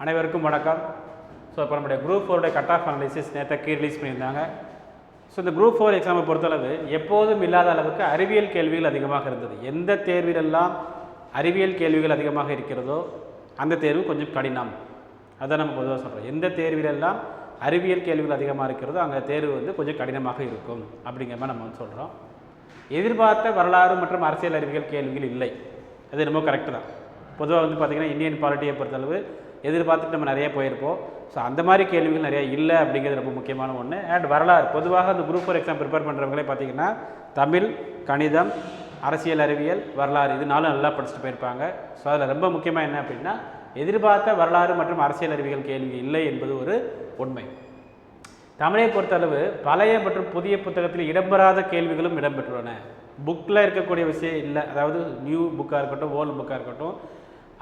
அனைவருக்கும் வணக்கம். ஸோ இப்போ நம்முடைய குரூப் ஃபோருடைய கட் ஆஃப் அனாலிசிஸ் நேற்று ரிலீஸ் பண்ணியிருந்தாங்க. ஸோ இந்த குரூப் ஃபோர் எக்ஸாமை பொறுத்தளவு எப்போதும் இல்லாத அளவுக்கு அறிவியல் கேள்விகள் அதிகமாக இருந்தது. எந்த தேர்விலெல்லாம் அறிவியல் கேள்விகள் அதிகமாக இருக்கிறதோ அந்த தேர்வு கொஞ்சம் கடினம். அதை நம்ம பொதுவாக சொல்கிறோம் எந்த தேர்விலெல்லாம் அறிவியல் கேள்விகள் அதிகமாக இருக்கிறதோ அங்கே தேர்வு வந்து கொஞ்சம் கடினமாக இருக்கும் அப்படிங்கிற மாதிரி நம்ம வந்து சொல்கிறோம் எதிர்பார்த்த வரலாறு மற்றும் அரசியல் அறிவியல் கேள்விகள் இல்லை. அது ரொம்ப கரெக்டு தான். பொதுவாக வந்து பார்த்திங்கன்னா இந்தியன் பாலிட்டியை பொறுத்தளவு எதிர்பார்த்துட்டு நம்ம நிறைய போயிருப்போம். ஸோ அந்த மாதிரி கேள்விகள் நிறைய இல்லை அப்படிங்கிறது ரொம்ப முக்கியமான ஒன்று அண்ட் வரலாறு. பொதுவாக அந்த குரூப் ஃபோர் எக்ஸாம் ப்ரிப்பேர் பண்ணுறவங்களே பார்த்தீங்கன்னா தமிழ் கணிதம் அரசியல் அறிவியல் வரலாறு இது நாளும் நல்லா படிச்சுட்டு போயிருப்பாங்க. ஸோ அதில் ரொம்ப முக்கியமாக என்ன அப்படின்னா எதிர்பார்த்த வரலாறு மற்றும் அரசியல் அறிவியல் கேள்வி இல்லை என்பது ஒரு உண்மை. தமிழை பொறுத்தளவு பழைய மற்றும் புதிய புத்தகத்தில் இடம்பெறாத கேள்விகளும் இடம்பெற்றுள்ளன. புக்கில் இருக்கக்கூடிய விஷயம் இல்லை. அதாவது நியூ புக்காக இருக்கட்டும் ஓல்டு புக்காக இருக்கட்டும்.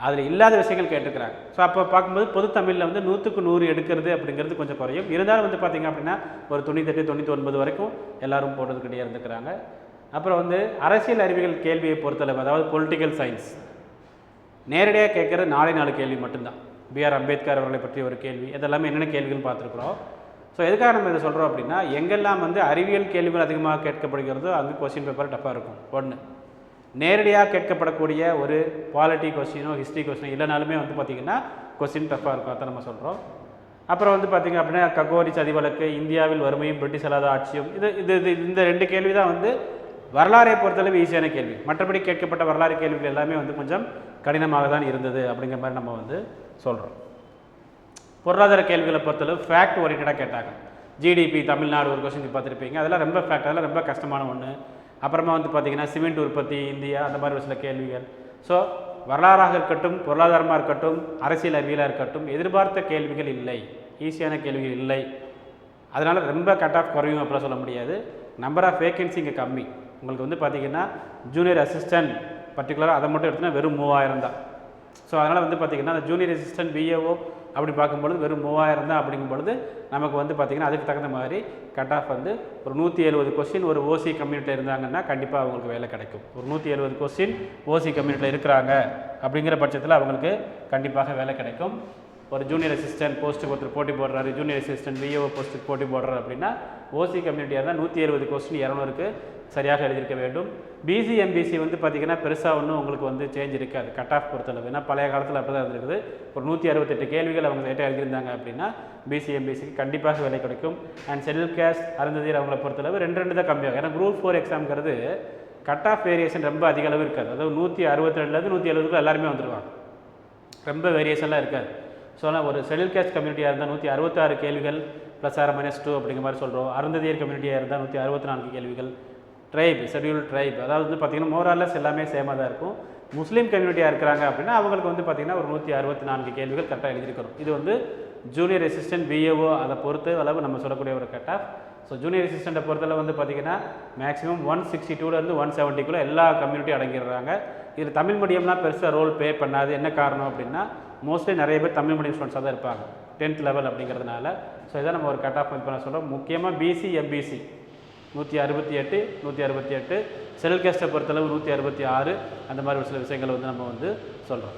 அதில் இல்லாத விஷயங்கள் கேட்டுக்கிறாங்க. ஸோ அப்போ பார்க்கும்போது பொது தமிழில் வந்து நூற்றுக்கு நூறு எடுக்கிறது அப்படிங்கிறது கொஞ்சம் குறையும். இருந்தாலும் வந்து பார்த்திங்க அப்படின்னா ஒரு தொண்ணூத்தெட்டு தொண்ணூற்றி ஒன்பது வரைக்கும் எல்லோரும் போடுறதுக்கிட்டே இருந்துக்கிறாங்க. அப்புறம் வந்து அரசியல் அறிவியல் கேள்வியை பொறுத்தளவு அதாவது பொலிட்டிக்கல் சயின்ஸ் நேரடியாக கேட்குற நாலே நாலு கேள்வி மட்டும்தான். பிஆர் அம்பேத்கர் அவர்களை பற்றிய ஒரு கேள்வி இதெல்லாமே என்னென்ன கேள்விகள் பார்த்துருக்குறோம்? ஸோ எதுக்காக நம்ம இதை சொல்கிறோம் அப்படின்னா எங்கெல்லாம் வந்து அறிவியல் கேள்விகள் அதிகமாக கேட்கப்படுகிறதோ அங்கே கொஸ்டின் பேப்பர் டஃப்பாக இருக்கும். ஒன்று நேரடியாக கேட்கப்படக்கூடிய ஒரு குவாலிட்டி கொஸ்டினோ ஹிஸ்ட்ரி கொஸ்டினோ இல்லைனாலுமே வந்து பார்த்திங்கன்னா கொஸ்டின் டஃப்பாக இருக்கும். அதை நம்ம சொல்கிறோம் அப்புறம் வந்து பார்த்திங்க அப்படின்னா ககோரி சதி வழக்கு இந்தியாவில் வறுமையும் பிரிட்டிஷ் அல்லாத ஆட்சியும் இது இது இது இந்த ரெண்டு கேள்வி தான் வந்து வரலாறை பொறுத்தளவு ஈஸியான கேள்வி. மற்றபடி கேட்கப்பட்ட வரலாறு கேள்விகள் எல்லாமே வந்து கொஞ்சம் கடினமாக தான் இருந்தது அப்படிங்கிற மாதிரி நம்ம வந்து சொல்கிறோம் பொருளாதார கேள்விகளை பொறுத்தளவு ஃபேக்ட் ஓரியன்டாக கேட்டாங்க. ஜிடிபி தமிழ்நாடு ஒரு கொஸ்டின் பார்த்துருப்பீங்க. அதெல்லாம் ரொம்ப ஃபேக்ட் அதெல்லாம் ரொம்ப கஷ்டமான ஒன்று அப்புறமா வந்து பார்த்திங்கன்னா சிமெண்ட் உற்பத்தி இந்தியா அந்த மாதிரி ஒரு சில கேள்விகள். ஸோ வரலாறாக இருக்கட்டும் பொருளாதாரமாக இருக்கட்டும் அரசியல் அறிவியலாக இருக்கட்டும் எதிர்பார்த்த கேள்விகள் இல்லை. ஈஸியான கேள்விகள் இல்லை. அதனால் ரொம்ப கட் ஆஃப் குறையும் அப்படிலாம் சொல்ல முடியாது. நம்பர் ஆஃப் வேகன்சி இங்கே கம்மி. உங்களுக்கு வந்து பார்த்திங்கன்னா ஜூனியர் அசிஸ்டன்ட் பர்டிகுலராக அதை மட்டும் எடுத்தோன்னா வெறும் மூவாயிரம் தான். ஸோ அதனால் வந்து பார்த்திங்கன்னா அந்த ஜூனியர் அசிஸ்டன்ட் பிஏஓ அப்படி பார்க்கும்பொழுது வெறும் மூவாயிரம் தான் அப்படிங்கும் பொழுது நமக்கு வந்து பார்த்திங்கன்னா அதுக்கு தகுந்த மாதிரி கட் ஆஃப் வந்து ஒரு நூற்றி எழுபது கொஸ்டின் ஒரு ஓசி கம்யூனிட்டியில் இருந்தாங்கன்னா கண்டிப்பாக அவங்களுக்கு வேலை கிடைக்கும். ஒரு நூற்றி எழுபது கொஸ்டின் ஓசி கம்யூனிட்டியில் இருக்கிறாங்க அப்படிங்கிற பட்சத்தில் அவங்களுக்கு கண்டிப்பாக வேலை கிடைக்கும். ஒரு ஜூனியர் அசிஸ்டன்ட் போஸ்ட்டுக்கு ஒருத்தர் போட்டி போடுறாரு ஜூனியர் அசிஸ்டன்ட் விஏஓ போஸ்ட்டுக்கு போட்டி போடுறாரு அப்படின்னா ஓசி கம்யூனிட்டியாக இருந்தால் நூற்றி எழுபது கொஸ்டின் இரநூறுக்கு சரியாக எழுதியிருக்க வேண்டும். பிசி எம்பிசி வந்து பார்த்திங்கன்னா பெருசாக ஒன்றும் உங்களுக்கு வந்து சேஞ்ச் இருக்காது. கட் ஆஃப் பொறுத்தளவு. ஏன்னா பழைய காலத்தில் அப்படி தான் இருந்திருக்குது. ஒரு நூற்றி அறுபத்தெட்டு கேள்விகள் அவங்க லேட்டாக எழுதியிருந்தாங்க அப்படின்னா பிசி எம்பிசிக்கு கண்டிப்பாக வேலை கிடைக்கும். அண்ட் ஷெடியூல் கேஸ்ட் அருந்ததியர் அவங்கள பொறுத்தளவு ரெண்டு ரெண்டு தான் கம்மியாகும். ஏன்னா குரூப் ஃபோர் எக்ஸாம்ங்கிறது கட் ஆஃப் வேரியேஷன் ரொம்ப அதிக அளவு இருக்காது. அதாவது நூற்றி அறுபத்தி ரெண்டுலேருந்து நூற்றி எழுபதுக்குள்ள எல்லாருமே வந்துடுவாங்க ரொம்ப வேரியேஷன்லாம் இருக்காது. ஸோ ஆனால் ஒரு ஷெடியூல் கேஸ்ட் கம்யூனிட்டியாக இருந்தால் நூற்றி அறுபத்தாறு கேள்விகள் ப்ளஸ் ஆர் மைனஸ் டூ அப்படிங்கிற மாதிரி சொல்கிறோம் அருந்ததியர் கம்யூனிட்டியாக இருந்தால் நூற்றி அறுபத்தி நான்கு கேள்விகள். ட்ரைப் ஷெடியூல் ட்ரைப் அதாவது வந்து பார்த்திங்கன்னா மோரார்லெஸ் எல்லாமே சேமாக தான் இருக்கும். முஸ்லீம் கம்யூனிட்டியாக இருக்கிறாங்க அப்படின்னா அவங்களுக்கு வந்து பார்த்திங்கன்னா ஒரு நூற்றி அறுபத்தி நான்கு கேள்விகள் கரெக்டாக எழுதியிருக்கிறோம் இது வந்து ஜூனியர் ரெசிஸ்டன்ட் பிஏஓ அதை பொறுத்து அளவு நம்ம சொல்லக்கூடிய ஒரு கட் ஆஃப் ஸோ ஜூனியர் ரெசிஸ்டண்ட்டை பொறுத்தளவு வந்து பார்த்திங்கன்னா மேக்ஸிமம் ஒன் சிக்ஸ்டி டூலேருந்து ஒன் செவன்ட்டிக்குள்ளே எல்லா கம்யூனிட்டியும் அடங்கிடுறாங்க. இதில் தமிழ் மீடியம்லாம் பெருசாக ரோல் பே பண்ணாது. என்ன காரணம் அப்படின்னா மோஸ்ட்லி நிறைய பேர் தமிழ் மீடியம் ஸ்டூடெண்ட்ஸாக தான் இருப்பாங்க. டென்த் லெவல் அப்படிங்கிறதுனால. ஸோ இதை நம்ம ஒரு கட் ஆஃப் பண்ண சொல்கிறோம் முக்கியமாக பிசி எம்பிசி நூற்றி அறுபத்தி எட்டு நூற்றி அறுபத்தி எட்டு. செல் கேஸ்ட்டை பொறுத்தளவு நூற்றி அறுபத்தி ஆறு. அந்த மாதிரி ஒரு சில விஷயங்களை வந்து நம்ம வந்து சொல்கிறோம்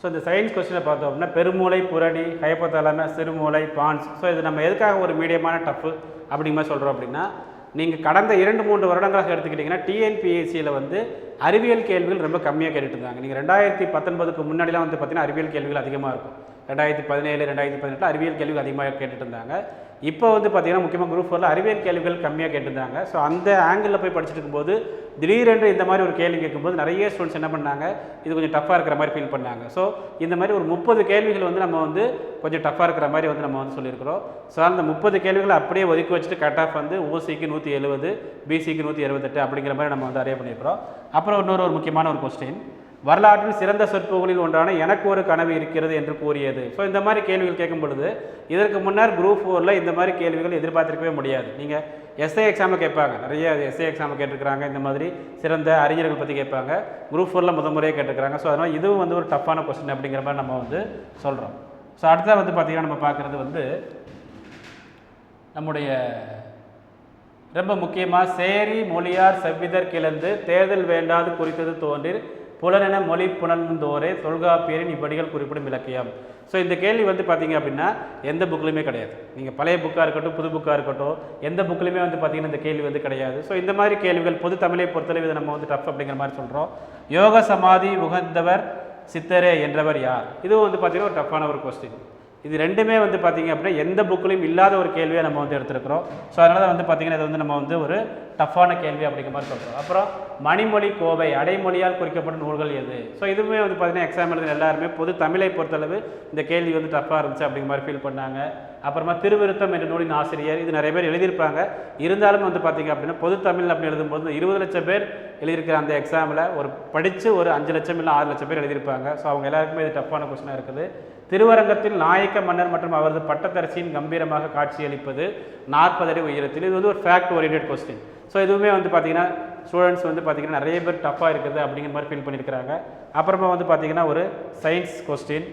ஸோ இந்த சயின்ஸ் கொஸ்டினை பார்த்தோம் அப்படின்னா பெருமூளை புரடி ஹைப்போதலாம சிறுமூளை பான்ஸ் ஸோ இது நம்ம எதுக்காக ஒரு மீடியமான டஃப்பு அப்படிங்கிற மாதிரி சொல்கிறோம் அப்படின்னா நீங்கள் கடந்த இரண்டு மூன்று வருடங்களாக எடுத்துக்கிட்டிங்கன்னா டிஎன்பிஎஸ்சியில் வந்து அறிவியல் கேள்விகள் ரொம்ப கம்மியாக கேட்டுட்டு இருந்தாங்க நீங்கள் ரெண்டாயிரத்தி பத்தொன்பதுக்கு முன்னாடிலாம் வந்து பார்த்தீங்கன்னா அறிவியல் கேள்விகள் அதிகமாக இருக்கும். ரெண்டாயிரத்தி பதினேழு ரெண்டாயிரத்தி பதினெட்டில் அறிவியல் கேள்விகள் அதிகமாக கேட்டுட்டு இருந்தாங்க இப்போ வந்து பார்த்தீங்கன்னா முக்கியமாக குரூப் ஃபோரில் அறிவியல் கேள்விகள் கம்மியாக கேட்டிருந்தாங்க. ஸோ அந்த ஆங்கிளில் போய் படிச்சுட்டு இருக்கும்போது திடீரென்று இந்த மாதிரி ஒரு கேள்வி கேட்கும்போது நிறைய ஸ்டூடெண்ட்ஸ் என்ன பண்ணாங்க? இது கொஞ்சம் டஃப்பாக இருக்கிற மாதிரி ஃபீல் பண்ணாங்க. ஸோ இந்த மாதிரி ஒரு முப்பது கேள்விகள் வந்து நம்ம வந்து கொஞ்சம் டஃப்பாக இருக்கிற மாதிரி வந்து நம்ம வந்து சொல்லியிருக்கிறோம். ஸோ அந்த முப்பது கேள்விகளை அப்படியே ஒதுக்கி வச்சுட்டு கட் ஆஃப் வந்து ஓசிக்கு நூற்றி எழுபது பிசிக்கு நூற்றி எழுபத்தெட்டு அப்படிங்கிற மாதிரி நம்ம வந்து அரைய பண்ணியிருக்கிறோம். அப்புறம் இன்னொரு ஒரு முக்கியமான ஒரு கொஸ்டின் வரலாற்றில் சிறந்த சொற்பொழில் ஒன்றான எனக்கு ஒரு கனவு இருக்கிறது என்று கூறியது. ஸோ இந்த மாதிரி கேள்விகள் கேட்கும் பொழுது இதற்கு முன்னர் குரூப் ஃபோரில் இந்த மாதிரி கேள்விகள் எதிர்பார்த்திருக்கவே முடியாது. நீங்கள் எஸ்ஏ எக்ஸாமில் கேட்பாங்க. நிறைய எஸ்ஏ எக்ஸாமில் கேட்டிருக்கிறாங்க. இந்த மாதிரி சிறந்த அறிஞர்கள் பற்றி கேட்பாங்க. குரூப் ஃபோரில் முத முறையாக கேட்டிருக்கிறாங்க. ஸோ அதனால் இதுவும் வந்து ஒரு டஃப்பான கொஸ்டின் அப்படிங்கிற மாதிரி நம்ம வந்து சொல்கிறோம் ஸோ அடுத்தது வந்து பார்த்திங்கன்னா நம்ம பார்க்குறது வந்து நம்முடைய ரொம்ப முக்கியமாக சேரி மொழியார் செவ்விதர் கிளந்து தேர்தல் வேண்டாது குறித்தது தோன்றி புலனென மொழி புணர்ந்தோரே தொல்காப்பியரின் இப்படிகள் குறிப்பிடும் இலக்கியம். ஸோ இந்த கேள்வி வந்து பார்த்தீங்க அப்படின்னா எந்த புக்லையுமே கிடையாது. நீங்கள் பழைய புக்காக இருக்கட்டும் புது புக்காக இருக்கட்டும் எந்த புக்லையுமே வந்து பார்த்தீங்கன்னா இந்த கேள்வி வந்து கிடையாது. ஸோ இந்த மாதிரி கேள்விகள் பொது தமிழை பொறுத்தளவு இதை நம்ம வந்து டஃப் அப்படிங்கிற மாதிரி சொல்கிறோம் யோக சமாதி உகந்தவர் சித்தரே என்றவர் யார்? இதுவும் வந்து பார்த்தீங்கன்னா ஒரு டஃப்பான ஒரு கொஸ்டின் இது ரெண்டுமே வந்து பார்த்தீங்க அப்படின்னா எந்த புக்லையும் இல்லாத ஒரு கேள்வியை நம்ம வந்து எடுத்துருக்கிறோம். ஸோ அதனால் தான் வந்து பார்த்தீங்கன்னா இது வந்து நம்ம வந்து ஒரு டஃப்பான கேள்வி அப்படிங்கிற மாதிரி சொல்கிறோம் அப்புறம் மணிமொழி கோவை அடைமொழியால் குறிக்கப்பட்ட நூல்கள் எது? ஸோ இதுவுமே வந்து பார்த்தீங்கன்னா எக்ஸாம் எழுதுன எல்லாருமே பொது தமிழை பொறுத்தளவு இந்த கேள்வி வந்து டஃப்பாக இருந்துச்சு அப்படிங்கிற மாதிரி ஃபீல் பண்ணாங்க. அப்புறமா திருவிருத்தம் என்ற நூலின் ஆசிரியர் இது நிறைய பேர் எழுதியிருப்பாங்க. இருந்தாலும் வந்து பார்த்தீங்க அப்படின்னா பொது தமிழ் அப்படின்னு எழுதும்போது இருபது லட்சம் பேர் எழுதியிருக்கிற அந்த எக்ஸாமில் ஒரு படித்து ஒரு அஞ்சு லட்சம் இல்லை ஆறு லட்சம் பேர் எழுதியிருப்பாங்க. ஸோ அவங்க எல்லாருக்குமே இது டஃப்பான கொஸ்டினாக இருக்குது. திருவரங்கத்தில் நாயக்க மன்னர் மற்றும் அவரது பட்டத்தரசியின் கம்பீரமாக காட்சியளிப்பது நாற்பது அடி உயரத்தில். இது வந்து ஒரு ஃபேக்ட் ஓரியன்ட் கொஸ்டின் ஸோ இதுவுமே வந்து பார்த்தீங்கன்னா ஸ்டூடெண்ட்ஸ் வந்து பார்த்தீங்கன்னா நிறைய பேர் டஃப்பாக இருக்குது அப்படிங்கிற மாதிரி ஃபீல் பண்ணியிருக்கிறாங்க. அப்புறமா வந்து பார்த்தீங்கன்னா ஒரு சயின்ஸ் கொஸ்டின்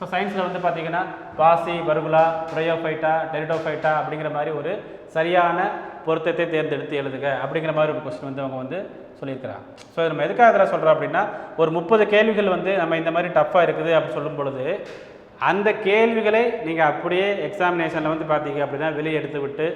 ஸோ சயின்ஸில் வந்து பார்த்தீங்கன்னா பாசி பர்குலா ப்ரையோஃபைட்டா டெரிடோஃபைட்டா அப்படிங்கிற மாதிரி ஒரு சரியான பொருத்தத்தை தேர்ந்தெடுத்து எழுதுக அப்படிங்கிற மாதிரி ஒரு கொஸ்டின் வந்து அவங்க வந்து சொல்லியிருக்கிறாங்க. ஸோ நம்ம எதுக்காக இதில் சொல்கிறோம் அப்படின்னா ஒரு முப்பது கேள்விகள் வந்து நம்ம இந்த மாதிரி டஃப்பாக இருக்குது அப்படின்னு சொல்லும் பொழுது அந்த கேள்விகளை நீங்கள் அப்படியே எக்ஸாமினேஷனில் வந்து பார்த்தீங்க அப்படின்னா வெளியே எடுத்து விட்டு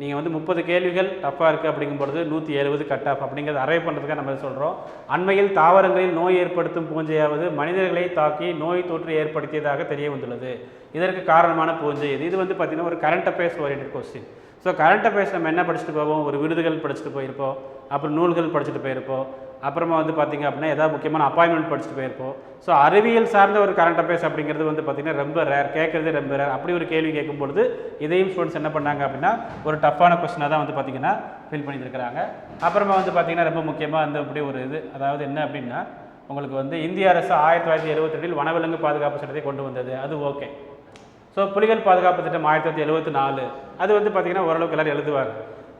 நீங்கள் வந்து முப்பது கேள்விகள் டஃப்பாக இருக்குது அப்படிங்கும்பொழுது நூற்றி எழுபது கட் ஆஃப் அப்படிங்கிறத அரைவ் பண்ணுறதுக்காக நம்ம சொல்கிறோம் அண்மையில் தாவரங்களில் நோய் ஏற்படுத்தும் பூஞ்சையாவது மனிதர்களை தாக்கி நோய் தொற்று ஏற்படுத்தியதாக தெரிய வந்துள்ளது. இதற்கு காரணமான பூஞ்சை இது இது வந்து பார்த்திங்கன்னா ஒரு current affairs orient question so current affairs நம்ம என்ன படிச்சுட்டு போவோம்? ஒரு விருதுகள் படிச்சுட்டு போயிருப்போம். அப்புறம் நூல்கள் படிச்சுட்டு போயிருப்போம். அப்புறமா வந்து பார்த்திங்க அப்படின்னா ஏதாவது முக்கியமான அப்பாயின்மெண்ட் படிச்சுட்டு போயிருப்போம். ஸோ அறிவியல் சார்ந்த ஒரு கரண்ட் அஃபேர்ஸ் அப்படிங்கிறது வந்து பார்த்திங்கன்னா ரொம்ப ரேர் கேட்குறதே ரொம்ப ரேர் அப்படி ஒரு கேள்வி கேட்கும்பொழுது இதையும் ஸ்டூடெண்ட்ஸ் என்ன பண்ணாங்க அப்படின்னா ஒரு டஃப்பான கொஸ்டினாக தான் வந்து பார்த்திங்கன்னா ஃபில் பண்ணியிருக்கிறாங்க. அப்புறமா வந்து பார்த்திங்கன்னா ரொம்ப முக்கியமாக வந்து அப்படி ஒரு இது அதாவது என்ன அப்படின்னா உங்களுக்கு வந்து இந்திய அரசு ஆயிரத்தி தொள்ளாயிரத்தி எழுபத்தெட்டில் வனவிலங்கு பாதுகாப்பு சட்டத்தை கொண்டு வந்தது. அது ஓகே ஸோ புலிகள் பாதுகாப்பு திட்டம் ஆயிரத்தி தொள்ளாயிரத்தி எழுபத்தி நாலு. அது வந்து பார்த்திங்கன்னா ஓரளவுக்கு எல்லோரும் எழுதுவாங்க.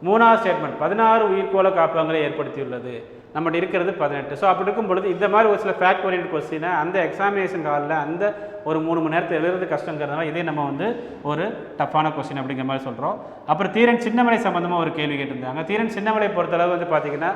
மூணாவது ஸ்டேட்மெண்ட் பதினாறு உயிர்கோள காப்பகங்களை ஏற்படுத்தியுள்ளது. நம்மகிட்ட இருக்கிறது பதினெட்டு. ஸோ அப்படி இருக்கும் பொழுது இந்த மாதிரி ஒரு சில ஃபேக்ட் ஓரியன்ட் கொஸ்டினை அந்த எக்ஸாமினேஷன் காலில் அந்த ஒரு மூணு மணி நேரத்தில் எழுதுறது கஷ்டங்கிறதுனால இதே நம்ம வந்து ஒரு டஃப்பான கொஸ்டின் அப்படிங்கிற மாதிரி சொல்கிறோம் அப்புறம் தீரன் சின்னமலை சம்மந்தமாக ஒரு கேள்வி கேட்டிருந்தாங்க. தீரன் சின்னமலை பொறுத்தளவு வந்து பார்த்திங்கன்னா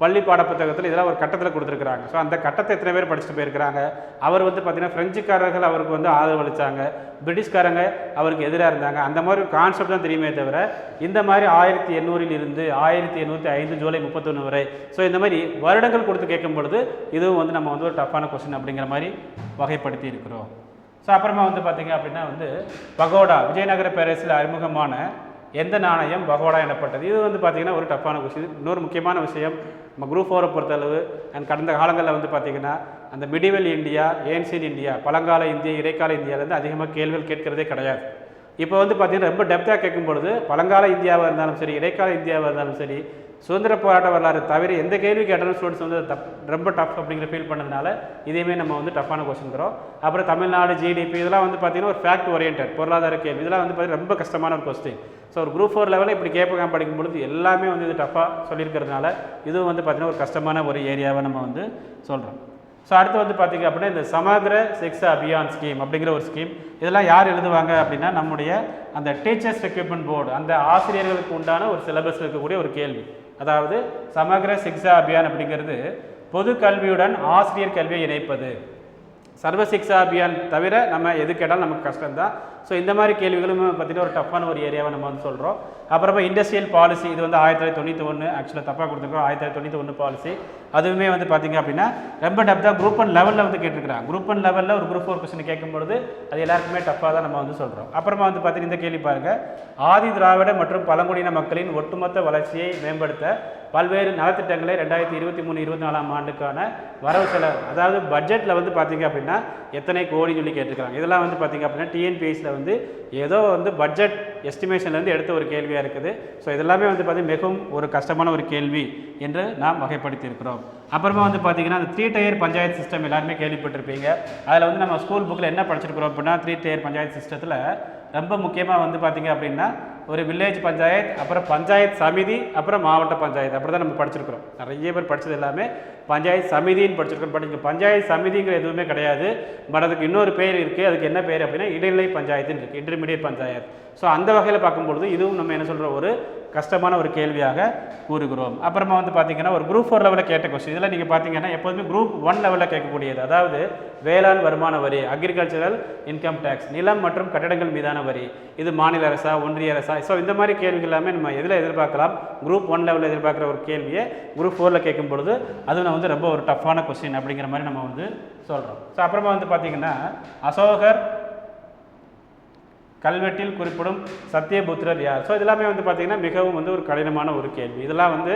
பள்ளி பாடப்புத்தகத்தில் இதெல்லாம் ஒரு கட்டத்தில் கொடுத்துருக்குறாங்க. ஸோ அந்த கட்டத்தை எத்தனை பேர் படிச்சுட்டு போயிருக்கிறாங்க? அவர் வந்து பார்த்தீங்கன்னா ஃப்ரெஞ்சுக்காரர்கள் அவருக்கு வந்து ஆதரவு அளித்தாங்க பிரிட்டிஷ்காரங்க அவருக்கு எதிராக இருந்தாங்க. அந்த மாதிரி ஒரு கான்செப்ட் தான் தெரியுமே தவிர இந்த மாதிரி ஆயிரத்தி எண்ணூறில் இருந்து ஆயிரத்தி எண்ணூற்றி ஐந்து ஜூலை முப்பத்தொன்று வரை. ஸோ இந்த மாதிரி வருடங்கள் கொடுத்து கேட்கும் பொழுது இதுவும் வந்து நம்ம வந்து ஒரு டஃப்பான கொஸ்டின் அப்படிங்கிற மாதிரி வகைப்படுத்தி இருக்கிறோம். ஸோ அப்புறமா வந்து பார்த்தீங்க அப்படின்னா வந்து பகோடா விஜயநகர பேரரசில் அறிமுகமான எந்த நாணயம் பகோடா எனப்பட்டது? இது வந்து பார்த்திங்கன்னா ஒரு டஃப்பான விஷயம் இன்னொரு முக்கியமான விஷயம் நம்ம குரூப் ஃபோரை பொறுத்தளவு அண்ட் கடந்த காலங்களில் வந்து பார்த்திங்கன்னா அந்த மிடிவல் இந்தியா ஏன்சியன் இந்தியா பழங்கால இந்தியா இடைக்கால இந்தியாவிலேருந்து அதிகமாக கேள்விகள் கேட்கிறதே கிடையாது. இப்போ வந்து பார்த்திங்கன்னா ரொம்ப டெப்த்தாக கேட்கும் பொழுது பழங்கால இந்தியாவாக இருந்தாலும் சரி இடைக்கால இந்தியாவாக இருந்தாலும் சரி சுதந்திர போராட்ட வரலாறு தவிர எந்த கேள்வி கேட்டாலும் ஸ்டூடெண்ட்ஸ் வந்து தப் ரொம்ப டஃப் அப்படிங்கிற ஃபீல் பண்ணதுனால இதையுமே நம்ம வந்து டஃப்பான கொஸ்டின்கிறோம் அப்புறம் தமிழ்நாடு ஜிடிபி இதெல்லாம் வந்து பார்த்திங்கன்னா ஒரு ஃபேக்ட் ஓரியன்ட் பொருளாதார கேள்வி. இதெல்லாம் வந்து பார்த்திங்கன்னா ரொம்ப கஷ்டமான ஒரு கொஸ்டின் ஸோ ஒரு குரூப் ஃபோர் லெவலில் இப்படி கேட்பாங்க படிக்கும் பொழுது எல்லாமே வந்து இது டஃப்பாக சொல்லியிருக்கிறதுனால இதுவும் வந்து பார்த்திங்கன்னா ஒரு கஷ்டமான ஒரு ஏரியாவை நம்ம வந்து சொல்கிறோம் ஸோ அடுத்து வந்து பார்த்திங்க அப்படின்னா இந்த சமகிர சிக்ஸ் அபியான் ஸ்கீம் அப்படிங்கிற ஒரு ஸ்கீம் இதெல்லாம் யார் எழுதுவாங்க அப்படின்னா நம்முடைய அந்த டீச்சர்ஸ் ரெக்ரூட்மெண்ட் போர்டு அந்த ஆசிரியர்களுக்கு உண்டான ஒரு சிலபஸ் இருக்கக்கூடிய ஒரு கேள்வி. அதாவது சமகிர சிக்ஷா அபியான் அப்படிங்கிறது பொது கல்வியுடன் ஆசிரியர் கல்வியை இணைப்பது. சர்வ சிக்ஷா அபியான் தவிர நம்ம எது கேட்டாலும் நமக்கு கஷ்டம்தான். ஸோ இந்த மாதிரி கேள்விகளும் பார்த்தீங்கன்னா ஒரு டஃப்பான ஒரு ஏரியாவை நம்ம வந்து சொல்கிறோம் அப்புறமா இண்டஸ்ட்ரியல் பாலிசி இது வந்து ஆயிரத்தி தொள்ளாயிரத்தி தொண்ணூற்றி ஒன்று ஆக்சுவலாக தப்பாக கொடுத்துருக்கோம். ஆயிரத்தி தொள்ளாயிரத்தி தொண்ணூற்றி ஒன்று பாலிசி அதுவுமே வந்து பார்த்தீங்க அப்படின்னா ரொம்ப டஃப்டாக குரூப் ஒன் லெவலில் வந்து கேட்டிருக்கிறாங்க. குரூப் ஒன் லெவலில் ஒரு குரூப் ஃபோர் கொஸ்டின் கேட்கும்பொழுது அது எல்லாருக்குமே டஃப்பாக தான் நம்ம வந்து சொல்கிறோம் அப்புறமா வந்து பார்த்தீங்கன்னா இந்த கேள்வி பாருங்கள் ஆதி திராவிட மற்றும் பழங்குடியின மக்களின் ஒட்டுமொத்த வளர்ச்சியை மேம்படுத்த பல்வேறு நலத்திட்டங்களை ரெண்டாயிரத்தி இருபத்தி மூணு இருபத்தி நாலாம் ஆண்டுக்கான வரவு செலவு அதாவது பட்ஜெட்டில் வந்து பார்த்தீங்க அப்படின்னா எத்தனை கோடி சொல்லி கேட்டிருக்காங்க இதெல்லாம் வந்து பார்த்தீங்க அப்படின்னா டிஎன்பிஎஸ்சியில் வந்து ஏதோ வந்து பட்ஜெட் எஸ்டிமேஷன்லேருந்து எடுத்த ஒரு கேள்வியாக இருக்குது. ஸோ இதெல்லாமே வந்து பார்த்தீங்கன்னா மிகவும் ஒரு கஷ்டமான ஒரு கேள்வி என்று நாம் வகைப்படுத்தி இருக்கிறோம் அப்புறமா வந்து பார்த்தீங்கன்னா அந்த த்ரீ டயர் பஞ்சாயத்து சிஸ்டம் எல்லாருமே கேள்விப்பட்டிருப்பீங்க. அதில் வந்து நம்ம ஸ்கூல் புக்கில் என்ன படிச்சிருக்கிறோம் அப்படின்னா த்ரீ டயர் பஞ்சாயத்து சிஸ்டத்தில் ரொம்ப முக்கியமாக வந்து பார்த்தீங்க அப்படின்னா ஒரு வில்லேஜ் பஞ்சாயத் அப்புறம் பஞ்சாயத் சமிதி அப்புறம் மாவட்ட பஞ்சாயத்து. அப்படி தான் நம்ம படிச்சிருக்கிறோம். நிறைய பேர் படித்தது எல்லாமே பஞ்சாயத் சமிதின்னு படிச்சிருக்கோம் பட் இங்கே பஞ்சாயத்து சமிதிங்கிற எதுவுமே கிடையாது. பட் அதுக்கு இன்னொரு பேர் இருக்குது அதுக்கு என்ன பேர் அப்படின்னா இடைநிலை பஞ்சாயத்துன்னு இருக்குது இன்டர்மீடியட் பஞ்சாயத்து ஸோ அந்த வகையில் பார்க்கும்பொழுது இதுவும் நம்ம என்ன சொல்கிற ஒரு கஷ்டமான ஒரு கேள்வியாக கூறுகிறோம். அப்புறமா வந்து பார்த்தீங்கன்னா ஒரு குரூப் ஃபோர் லெவலில் கேட்ட கொஸ்டின் இதில் நீங்கள் பார்த்தீங்கன்னா எப்போதுமே குரூப் ஒன் லெவலில் கேட்கக்கூடியது. அதாவது வேளாண் வருமான வரி அக்ரிகல்ச்சரல் இன்கம் டேக்ஸ் நிலம் மற்றும் கட்டடங்கள் மீதான வரி இது மாநில அரசா ஒன்றிய அரசா? ஸோ இந்த மாதிரி கேள்விகள் எல்லாமே நம்ம எதில் எதிர்பார்க்கலாம்? குரூப் ஒன் லெவலில் எதிர்பார்க்குற ஒரு கேள்வியை குரூப் ஃபோரில் கேட்கும் பொழுது அது நான் வந்து ரொம்ப ஒரு டஃப்பான கொஸ்டின் அப்படிங்கிற மாதிரி நம்ம வந்து சொல்கிறோம் ஸோ அப்புறமா வந்து பார்த்தீங்கன்னா அசோகர் கல்வெட்டில் குறிப்பிடும் சத்தியபுத்திரர் யார்? ஸோ இதெல்லாமே வந்து பார்த்திங்கன்னா மிகவும் வந்து ஒரு கடினமான ஒரு கேள்வி. இதெல்லாம் வந்து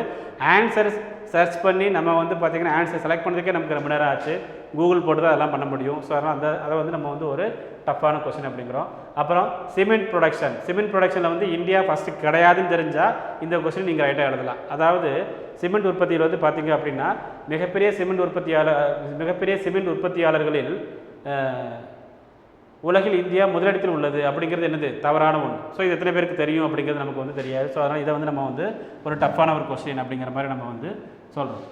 ஆன்சர் சர்ச் பண்ணி நம்ம வந்து பார்த்திங்கன்னா ஆன்சர் செலக்ட் பண்ணுறதுக்கே நமக்கு ரொம்ப நேரம் ஆச்சு. கூகுள் போட்டு தான் அதெல்லாம் பண்ண முடியும். ஸோ அதனால் அந்த அதை வந்து நம்ம வந்து ஒரு டஃப்பான கொஸ்டின் அப்படிங்கிறோம். அப்புறம் சிமெண்ட் ப்ரொடக்ஷன் சிமெண்ட் ப்ரொடக்ஷனில் வந்து இந்தியா ஃபஸ்ட்டு கிடையாதுன்னு தெரிஞ்சால் இந்த கொஸ்டின் நீங்கள் ரைட்டாக எழுதலாம். அதாவது சிமெண்ட் உற்பத்தியில் வந்து பார்த்திங்க அப்படின்னா மிகப்பெரிய சிமெண்ட் உற்பத்தியாளர் மிகப்பெரிய சிமெண்ட் உற்பத்தியாளர்களில் உலகில் இந்தியா முதலிடத்தில் உள்ளது அப்படிங்கிறது என்னது? தவறான ஒன்று ஸோ இது எத்தனை பேருக்கு தெரியும் அப்படிங்கிறது நமக்கு வந்து தெரியாது. ஸோ அதனால் இதை வந்து நம்ம வந்து ஒரு டஃப்பான ஒரு கொஸ்டின் அப்படிங்கிற மாதிரி நம்ம வந்து சொல்கிறோம்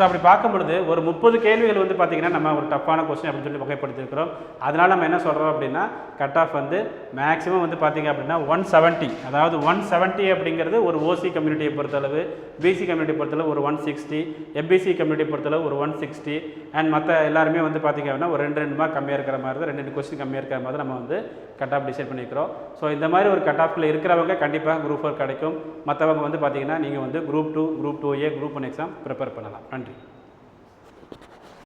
ஸோ அப்படி பார்க்கும் பொழுது ஒரு முப்பது கேள்விகள் வந்து பார்த்திங்கன்னா நம்ம ஒரு டஃப்பான கொஸ்டின் அப்படின்னு சொல்லி வகைப்படுத்திருக்கிறோம் அதனால் நம்ம என்ன சொல்கிறோம் அப்படின்னா கட் ஆஃப் வந்து மேக்ஸிமம் வந்து பார்த்திங்க அப்படின்னா ஒன் செவன்ட்டி அதாவது ஒன் செவன்ட்டி அப்படிங்கிறது ஒரு ஓசி கம்யூனிட்டியை பொறுத்தளவு பிசி கம்யூனிட்டி பொறுத்தளவு ஒரு ஒன் சிக்ஸ்டி எம்பிசி கம்யூனிட்டி பொறுத்தளவு ஒரு ஒன் சிக்ஸ்டி அண்ட் மற்ற எல்லாருமே வந்து பார்த்திங்க அப்படின்னா ஒரு ரெண்டு ரெண்டு மார்க் கம்மியாக இருக்கிற மாதிரி தான் ரெண்டு ரெண்டு கொஸ்டின் கம்மியாக இருக்கிற மாதிரி நம்ம வந்து கட் ஆஃப் டிசைட் பண்ணியிருக்கிறோம் ஸோ இந்த மாதிரி ஒரு கட் ஆஃபில் இருக்கிறவங்க கண்டிப்பாக குரூப் ஃபோர் கிடைக்கும். மற்றவங்க வந்து பார்த்திங்கன்னா நீங்கள் வந்து group two group two A group one exam prepare பண்ணலாம். நன்றி.